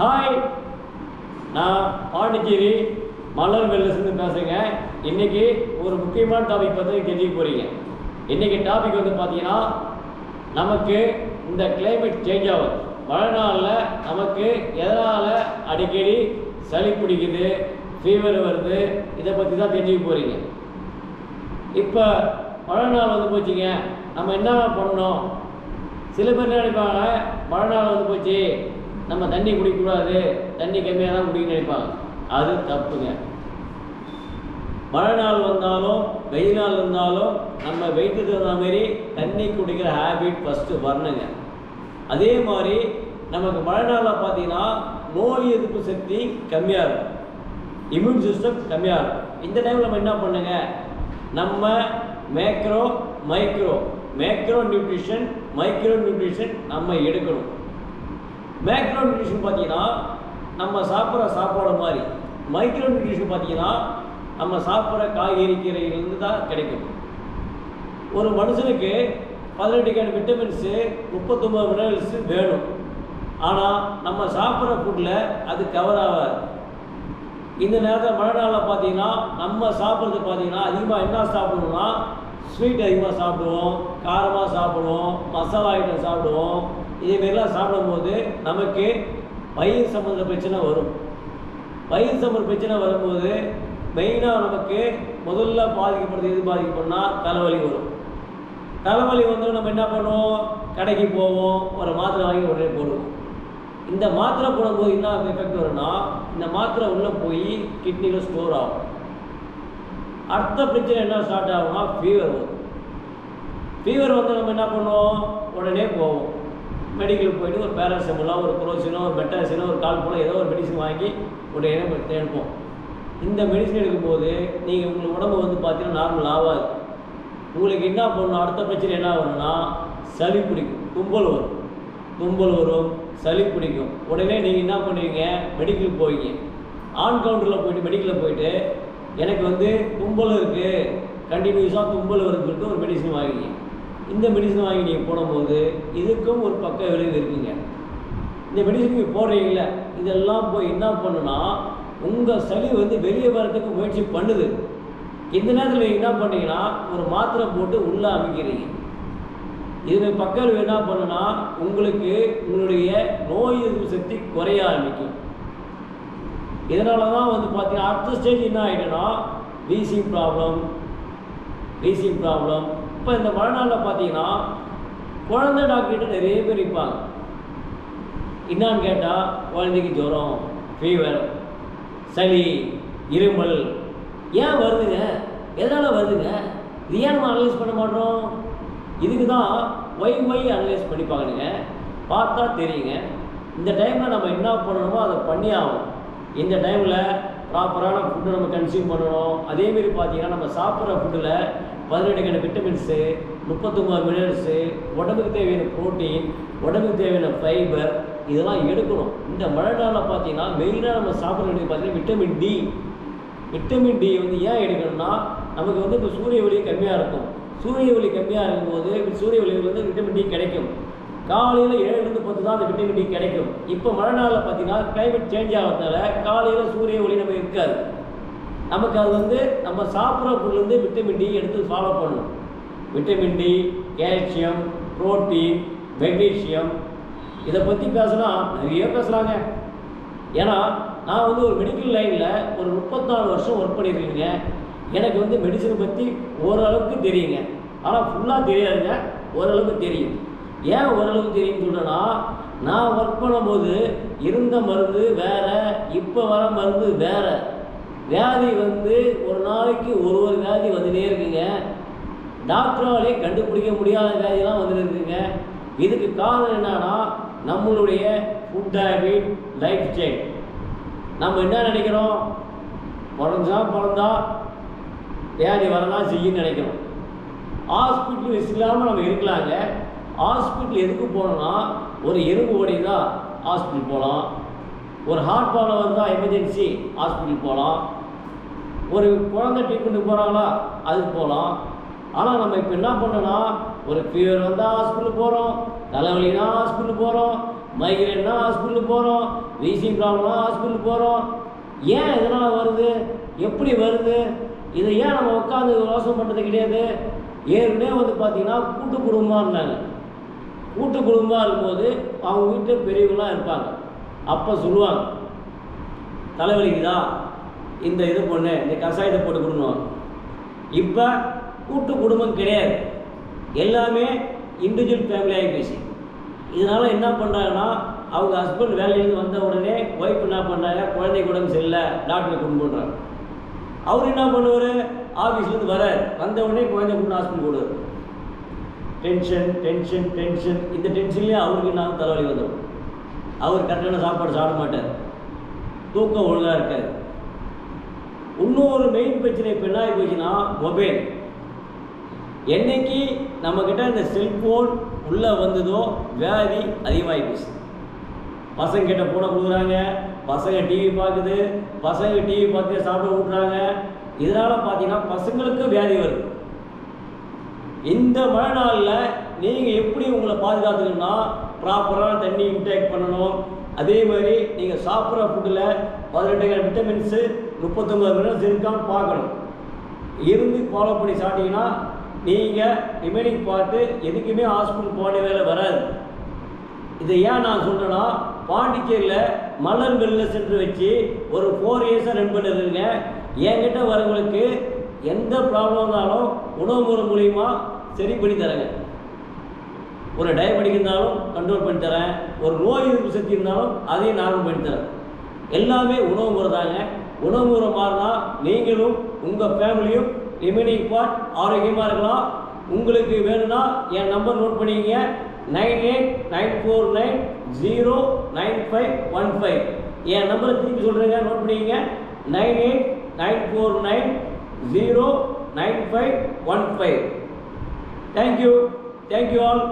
Hi நான் பாண்டிச்சேரி மலர் வெல்லஸ்ன்னு பேசுகிறேங்க இன்றைக்கி ஒரு முக்கியமான டாபிக் பற்றி தெரிஞ்சுக்க போகிறீங்க இன்றைக்கி டாபிக் வந்து பார்த்தீங்கன்னா நமக்கு இந்த கிளைமேட் சேஞ்ச் ஆகுது. மழை நாளில் நமக்கு எதனால் அடிக்கடி சளி பிடிக்குது ஃபீவர் வருது இதை பற்றி தான் தெரிஞ்சுக்க போகிறீங்க இப்போ மழை நாள் வந்து போச்சுங்க. நம்ம என்ன பண்ணணும்? சில பேர் நினைப்பாங்க? மழை நாள் வந்து போச்சு. நம்ம தண்ணி குடிக்கக்கூடாது. தண்ணி கம்மியாக தான் குடிக்க நினைப்பாங்க. அது தப்புங்க. மழை நாள் வந்தாலும் வெயில் நாள் இருந்தாலும் நம்ம வெயிட்டுக்கு தகுந்த மாதிரி தண்ணி குடிக்கிற ஹேபிட் ஃபஸ்ட்டு வரணுங்க. அதே மாதிரி நமக்கு மழை நாளில் பார்த்தீங்கன்னா நோய் எதிர்ப்பு சக்தி கம்மியாக இருக்கும். இம்யூன் சிஸ்டம் கம்மியாக இருக்கும். இந்த டைமில் நம்ம என்ன பண்ணுங்க? நம்ம macro micro macro nutrition micro nutrition நம்ம எடுக்கணும். மேக்ரோ நியூட்ரிஷன் பார்த்தீங்கன்னா நம்ம சாப்பிட்ற சாப்பாடு மாதிரி. மைக்ரோ நியூட்ரிஷன் பார்த்தீங்கன்னா நம்ம சாப்பிட்ற காய்கறி கீரைகள்லேருந்து தான் கிடைக்கும். ஒரு மனுஷனுக்கு பதினெட்டுக்கான விட்டமின்ஸு முப்பத்தொம்பது மினரல்ஸு வேணும். ஆனால் நம்ம சாப்பிட்ற ஃபுட்டில் அது கவர் ஆகாது. இந்த நேரத்தில் மழை நாளில் பார்த்தீங்கன்னா நம்ம சாப்பிட்றது பார்த்தீங்கன்னா அதிகமாக என்ன சாப்பிடுவோம்னா ஸ்வீட் அதிகமாக சாப்பிடுவோம் காரமாக சாப்பிடுவோம் மசாலா ஐட்டம் சாப்பிடுவோம் இதேமாரிலாம் சாப்பிடும்போது நமக்கு பயிர் சம்மந்த பிரச்சனை வரும். பயிர் சம்மந்த பிரச்சனை வரும்போது மெயினாக நமக்கு முதல்ல பாதிக்கப்படுறது எது பாதிக்கப்படும்னா தலைவலி வரும். தலைவலி வந்து நம்ம என்ன பண்ணுவோம்? கடைக்கு போவோம். ஒரு மாத்திரை வாங்கி உடனே போடுவோம். இந்த மாத்திரை போடும்போது என்ன எஃபெக்ட் வரும்னா இந்த மாத்திரை உள்ளே போய் கிட்னியில் ஸ்டோர் ஆகும். அடுத்த பிரச்சனை என்ன ஸ்டார்ட் ஆகும்னா ஃபீவர் வரும். ஃபீவர் வந்து நம்ம என்ன பண்ணுவோம்? உடனே போவோம். மெடிக்கலுக்கு போயிட்டு ஒரு பேராசிட்டமோலோ ஒரு குரோசினோ ஒரு பெட்டாசினோ ஒரு கால் போல ஏதோ ஒரு மெடிசன் வாங்கி உடனே எடுப்போம் இந்த மெடிசன் எடுக்கும்போது நீங்கள் உங்கள் உடம்பு வந்து பார்த்தீங்கன்னா நார்மல் ஆகாது. உங்களுக்கு என்ன பண்ணணும்? அடுத்த பிரச்சனை என்ன வரும்னா சளி பிடிக்கும் தும்பல் வரும். தும்பல் வரும் சளி பிடிக்கும். உடனே நீங்கள் என்ன பண்ணுவீங்க? மெடிக்கல் போவீங்க. ஆன் கவுண்டரில் போயிட்டு மெடிக்கலில் போயிட்டு எனக்கு வந்து தும்பல் இருக்குது கண்டினியூஸாக தும்பல் வருதுன்னு சொல்லிட்டு ஒரு மெடிசன் வாங்கிங்க. இந்த மெடிசன் வாங்கி நீங்கள் போடும்போது இதுக்கும் ஒரு பக்க விளைவு இருக்குங்க. இந்த மெடிசன் நீங்கள் போடுறீங்கள இதெல்லாம் போய் என்ன பண்ணுன்னா உங்கள் சளி வந்து வெளியே வரத்துக்கு முயற்சி பண்ணுது. இந்த நேரத்தில் நீங்கள் என்ன பண்ணீங்கன்னா ஒரு மாத்திரை போட்டு உள்ளே அமைக்கிறீங்க. இதில் பக்க என்ன பண்ணுன்னா உங்களுக்கு உங்களுடைய நோய் எதிர்ப்பு சக்தி குறைய ஆரம்பிக்கும். இதனால தான் வந்து பார்த்தீங்கன்னா அடுத்த ஸ்டேஜ் என்ன ஆகிடும்னா வீசிங் ப்ராப்ளம் வீசிங் ப்ராப்ளம் இப்போ இந்த மழை நாளில் பார்த்தீங்கன்னா குழந்தை டாக்டர்கிட்ட நிறைய பேர் இருப்பாங்க. என்னான்னு கேட்டால் குழந்தைக்கு ஜுரம் ஃபீவர் சளி இருமல். ஏன் வருதுங்க? எதனால் வருதுங்க? இது ஏன் நம்ம அனலைஸ் பண்ண மாட்டோம்? இதுக்கு தான் ஒய் ஒய் அனலைஸ் பண்ணி பார்க்கணுங்க பார்த்தா தெரியுங்க. இந்த டைமில் நம்ம என்ன பண்ணணுமோ அதை பண்ணி ஆகும் இந்த டைமில் ப்ராப்பரான ஃபுட்டு நம்ம கன்சியூம் பண்ணணும். அதேமாரி பார்த்தீங்கன்னா நம்ம சாப்பிட்ற ஃபுட்டில் பதினெட்டுக்கான விட்டமின்ஸு முப்பத்தொம்பது மினரல்ஸு உடம்புக்கு தேவையான ப்ரோட்டீன் உடம்புக்கு தேவையான ஃபைபர் இதெல்லாம் எடுக்கணும். இந்த மழை நாளில் பார்த்தீங்கன்னா மெயினாக நம்ம சாப்பிட வேண்டியது பார்த்தீங்கன்னா விட்டமின் டி விட்டமின் டி வந்து ஏன் எடுக்கணும்னா நமக்கு வந்து இப்போ சூரிய ஒளி கம்மியாக இருக்கும். சூரிய ஒளி கம்மியாக இருக்கும்போது சூரிய ஒளியில் வந்து விட்டமின் டி கிடைக்கும். காலையில் ஏழுலேருந்து பத்து தான் அந்த விட்டமின் டி கிடைக்கும். இப்போ மழை நாளில் பார்த்தீங்கன்னா கிளைமேட் சேஞ்ச் ஆகிறதுனால காலையில் சூரிய ஒளி நம்ம இருக்காது. நமக்கு அது வந்து நம்ம சாப்பிட்ற பொருள்லேருந்து விட்டமின் டி எடுத்து ஃபாலோ பண்ணணும். Vitamin D calcium protein magnesium இதை பற்றி பேசினா நிறைய பேசுகிறாங்க ஏன்னா நான் வந்து ஒரு மெடிக்கல் லைனில் ஒரு முப்பத்தாலு வருஷம் ஒர்க் பண்ணியிருக்கேங்க எனக்கு வந்து மெடிசனை பற்றி ஓரளவுக்கு தெரியுங்க. ஆனால் ஃபுல்லாக தெரியாதுங்க. ஓரளவுக்கு தெரியும் ஏன் ஓரளவுக்கு தெரியும்னு சொல்கிறேன்னா நான் ஒர்க் பண்ணும்போது இருந்த மருந்து வேற இப்போ வர மருந்து வேறு. வியாதி வந்து ஒரு நாளைக்கு ஒரு ஒரு வியாதி வந்துட்டே இருக்குங்க. டாக்டராலே கண்டுபிடிக்க முடியாத வியாதிலாம் வந்துட்டு இருக்குங்க. இதுக்கு காரணம் என்னன்னா நம்மளுடைய ஃபுட் ஹேபிட் லைஃப் ஸ்டைல் நம்ம என்ன நினைக்கிறோம்? பிறந்தா பிறந்தா வியாதி வரலாம் செய்யுன்னு நினைக்கிறோம். ஹாஸ்பிட்டல் விசிட் இல்லாமல் நம்ம இருக்கலாங்க. ஹாஸ்பிட்டல் எதுக்கு போனோம்னா ஒரு எலும்பு தான் ஹாஸ்பிட்டல் போகலாம் ஒரு ஹார்ட் ப்ராப்ளம் வந்தால் எமர்ஜென்சி ஹாஸ்பிட்டல் போகலாம் ஒரு குழந்தை ட்ரீட்மெண்ட்டுக்கு போகிறாங்களா அதுக்கு போகலாம் ஆனால் நம்ம இப்போ என்ன பண்ணோம்னா ஒரு ஃபீவர் வந்தால் ஹாஸ்பிட்டல் போகிறோம் தலைவலினா ஹாஸ்பிட்டல் போகிறோம் மைக்ரேன்னா ஹாஸ்பிட்டலுக்கு போகிறோம் வீசிங் ப்ராப்ளம்னா ஹாஸ்பிட்டலுக்கு போகிறோம் ஏன் இதனால் வருது? எப்படி வருது? இதை ஏன் நம்ம உட்காந்து யோசனை பண்ணுறது கிடையாது? ஏற்கனவே வந்து பார்த்தீங்கன்னா கூட்டு குடும்பமாக இருந்தாங்க கூட்டு குடும்பமாக இருக்கும்போது அவங்க வீட்டில் பெரியவங்களாம் இருப்பாங்க. அப்போ சொல்லுவாங்க தலைவலிக்குதா? இந்த இது பொண்ணு இந்த கஷாயத்தை போட்டு கொடுணும் இப்போ கூட்டு குடும்பம் கிடையாது. எல்லாமே இண்டிவிஜுவல் ஃபேமிலி ஆகி போச்சு. இதனால் என்ன பண்ணுறாங்கன்னா அவங்க ஹஸ்பண்ட் வேலையிலேருந்து வந்த உடனே ஒய்ஃப் என்ன பண்ணுறாங்க குழந்தை உடம்பு சரியில்லை டாக்டரை கொண்டு பண்ணுறாங்க அவர் என்ன பண்ணுவார்? ஆஃபீஸ்லேருந்து வர வந்த உடனே குழந்தை கொண்டு ஹாஸ்பிட்டல் போடுவார். டென்ஷன் டென்ஷன் டென்ஷன் இந்த டென்ஷன்லேயே அவருக்கு நான் தலைவலி வந்துடும் அவர் கரெக்டான சாப்பாடு சாப்பிட மாட்டார். தூக்கம் ஒழுங்காக இருக்காது. இன்னொரு மெயின் பிரச்சனை இப்போ என்ன ஆகி போச்சுன்னா மொபைல் என்னைக்கு நம்மக்கிட்ட இந்த செல்ஃபோன் உள்ளே வந்ததோ வியாதி அதிகமாகி போச்சு. பசங்க கிட்ட போன கொடுக்குறாங்க பசங்க டிவி பார்க்குது பசங்க டிவி பார்த்து சாப்பிட விட்றாங்க இதனால் பார்த்தீங்கன்னா பசங்களுக்கு வியாதி வருது. இந்த மழை நாளில் நீங்கள் எப்படி உங்களை பாதுகாத்துக்கணும்னா ப்ராப்பரான தண்ணி இன்டேக் பண்ணணும். அதே மாதிரி நீங்கள் சாப்பிட்ற ஃபுட்டில் பதினெட்டு விட்டமின்ஸு முப்பத்தொம்பது கிராம் இருக்கான்னு பார்க்கணும். இருந்து ஃபாலோ பண்ணி சாப்பிட்டீங்கன்னா நீங்கள் ரிமைனிங் பார்த்து எதுக்குமே ஹாஸ்பிட்டல் போன வேலை வராது. இதை ஏன் நான் சொல்கிறேன்னா பாண்டிச்சேரியில் மலர் வெல்னஸ் சென்டர் வச்சு ஒரு ஃபோர் இயர்ஸாக ரன் பண்ணுறதுங்க என்கிட்ட வரவங்களுக்கு எந்த ப்ராப்ளம் இருந்தாலும் உணவு முறை மூலிமா சரி பண்ணி தரேங்க. ஒரு டயபெட்டிக் இருந்தாலும் கண்ட்ரோல் பண்ணி தரேன் ஒரு நோய் எதிர்ப்பு சக்தி இருந்தாலும் அதையும் நார்மல் பண்ணி தரேன் எல்லாமே உணவு முறை தாங்க. உணவு முறை மாறினா நீங்களும் உங்கள் ஃபேமிலியும் ரிமைனிங் பார்ட் ஆரோக்கியமாக இருக்கலாம். உங்களுக்கு வேணும்னா என் நம்பர் நோட் பண்ணிக்கங்க. Nine eight nine four nine zero nine five one five. என் நம்பரை திருப்பி சொல்கிறேங்க நோட் பண்ணிக்கங்க. Nine eight nine four nine zero nine five one five. Thank you thank you all